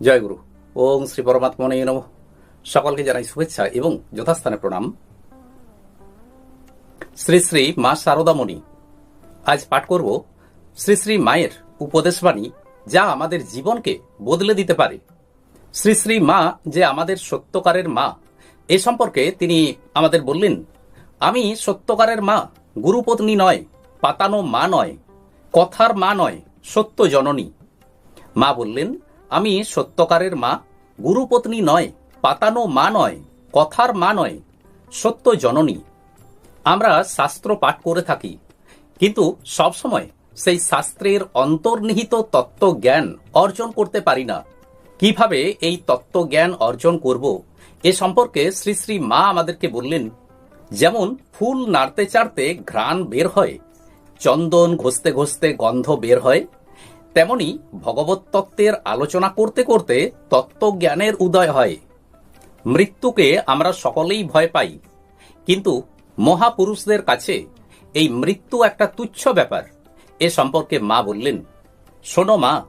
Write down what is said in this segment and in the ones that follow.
জয় গুরু ওম শ্রী পরমাত্মনে নম। সকলকে জানাই শুভেচ্ছা এবং যথাস্থানে প্রণাম। শ্রী শ্রী মা শারদামণি আজ পাঠ করব শ্রী শ্রী মায়ের উপদেশবাণী যা আমাদের জীবনকে বদলে দিতে পারে। শ্রী শ্রী মা যে আমাদের সত্যকারের মা, এ সম্পর্কে তিনি আমাদের বললেন, আমি সত্যকারের মা, গুরুপত্নী নয়, পাতানো মা নয়, কথার মা নয়, সত্য জননী। মা বললেন আমি সত্যকারের মা, গুরুপত্নী নয়, পাতানো মা নয়, কথার মা নয়, সত্য জননী। আমরা শাস্ত্র পাঠ করে থাকি, কিন্তু সবসময় সেই শাস্ত্রের অন্তর্নিহিত তত্ত্বজ্ঞান অর্জন করতে পারি না। কীভাবে এই তত্ত্বজ্ঞান অর্জন করব, এ সম্পর্কে শ্রী শ্রী মা আমাদেরকে বললেন, যেমন ফুল নাড়তে চাড়তে ঘ্রাণ বের হয়, চন্দন ঘষতে ঘষতে গন্ধ বের হয় তেমনি ভগবত তত্ত্বের আলোচনা করতে করতে তত্ত্বজ্ঞানের উদয় হয়। মৃত্যুকে আমরা সকলেই ভয় পাই। কিন্তু মহাপুরুষদের কাছে এই মৃত্যু একটা তুচ্ছ ব্যাপার। এ সম্পর্কে মা বললেন, শোনো মা,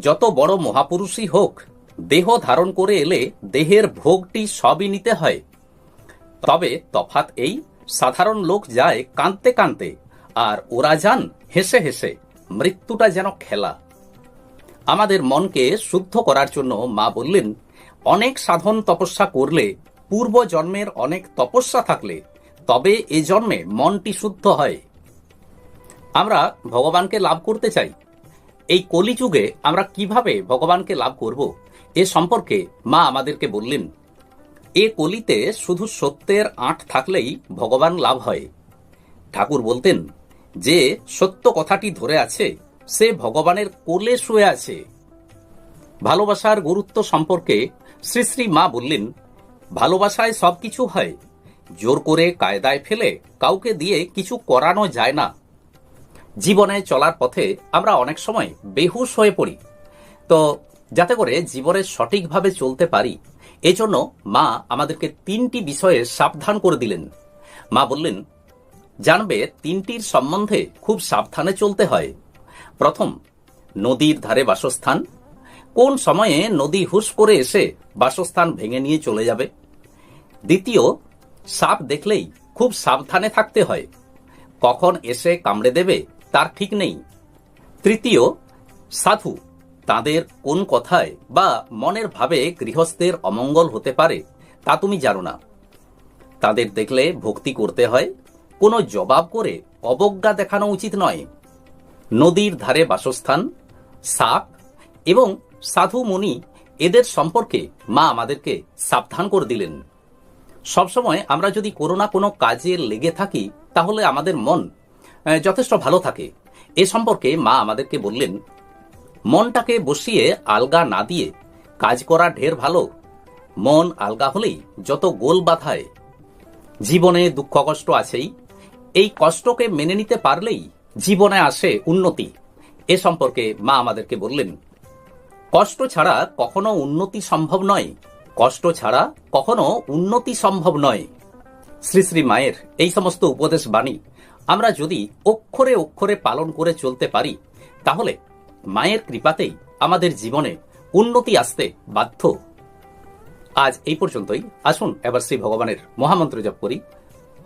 যত বড় মহাপুরুষই হোক, দেহ ধারণ করে এলে দেহের ভোগটি সবই নিতে হয়। তবে তফাৎ এই, সাধারণ লোক যায় কাঁদতে কাঁদতে, আর ওরা যান হেসে হেসে, মৃত্যুটা যেন খেলা। আমাদের মনকে শুদ্ধ করার জন্য মা বললেন, অনেক সাধন তপস্যা করলে পূর্ব জন্মের অনেক তপস্যা থাকলে তবে এ জন্মে মনটি শুদ্ধ হয়। আমরা ভগবানকে লাভ করতে চাই। এই কলিযুগে আমরা কীভাবে ভগবানকে লাভ করব এ সম্পর্কে মা আমাদেরকে বললেন, এ কলিতে শুধু সত্যের আঁট থাকলেই ভগবান লাভ হয়। ঠাকুর বলতেন, যে সত্য কথাটি ধরে আছে সে ভগবানের কোলে শুয়ে আছে। ভালোবাসার গুরুত্ব সম্পর্কে শ্রী শ্রী মা বললেন, ভালোবাসায় সবকিছু হয়। জোর করে কায়দায় ফেলে কাউকে দিয়ে কিছু করানো যায় না। জীবনে চলার পথে আমরা অনেক সময় বেহুশ হয়ে পড়ি। তো যাতে করে জীবনে সঠিকভাবে চলতে পারি, এজন্য মা আমাদেরকে তিনটি বিষয়ে সাবধান করে দিলেন। মা বললেন, জানবে তিনটির সম্বন্ধে খুব সাবধানে চলতে হয়। প্রথম, নদীর ধারে বাসস্থান। কোন সময়ে নদী হুস করে এসে বাসস্থান ভেঙে নিয়ে চলে যাবে? দ্বিতীয়, সাপ দেখলেই খুব সাবধানে থাকতে হয়। কখন এসে কামড়ে দেবে তার ঠিক নেই। তৃতীয়, সাধু তাদের কোন কথায় বা মনের ভাবে গৃহস্থের অমঙ্গল হতে পারে তা তুমি জানো না। তাদের দেখলে ভক্তি করতে হয়। কোনো জবাব করে অবজ্ঞা দেখানো উচিত নয়। নদীর ধারে বাসস্থান, সাপ এবং সাধু মুনি এদের সম্পর্কে মা আমাদেরকে সাবধান করে দিলেন। সবসময় আমরা যদি কোনো না কোনো কাজে লেগে থাকি, তাহলে আমাদের মন যথেষ্ট ভালো থাকে। এ সম্পর্কে মা আমাদেরকে বললেন, মনটাকে বসিয়ে আলগা না দিয়ে কাজ করা ঢের ভালো। মন আলগা হলেই যত গোল বাধায় জীবনে দুঃখ কষ্ট আছেই। এই কষ্টকে মেনে নিতে পারলেই জীবনে আসে উন্নতি। এ সম্পর্কে মা আমাদেরকে বললেন, কষ্ট ছাড়া কখনো উন্নতি সম্ভব নয়। কষ্ট ছাড়া কখনো উন্নতি সম্ভব নয়। শ্রী শ্রী মায়ের এই সমস্ত উপদেশ বাণী আমরা যদি অক্ষরে অক্ষরে পালন করে চলতে পারি, তাহলে মায়ের কৃপাতেই আমাদের জীবনে উন্নতি আসতে বাধ্য। আজ এই পর্যন্তই। আসুন, এবার শ্রী ভগবানের মহামন্ত্র জপ করি।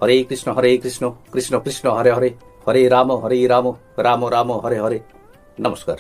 হরে কৃষ্ণ হরে কৃষ্ণ কৃষ্ণ কৃষ্ণ, হরে হরে। হরে রাম হরে রাম রাম রাম হরে হরে নমস্কার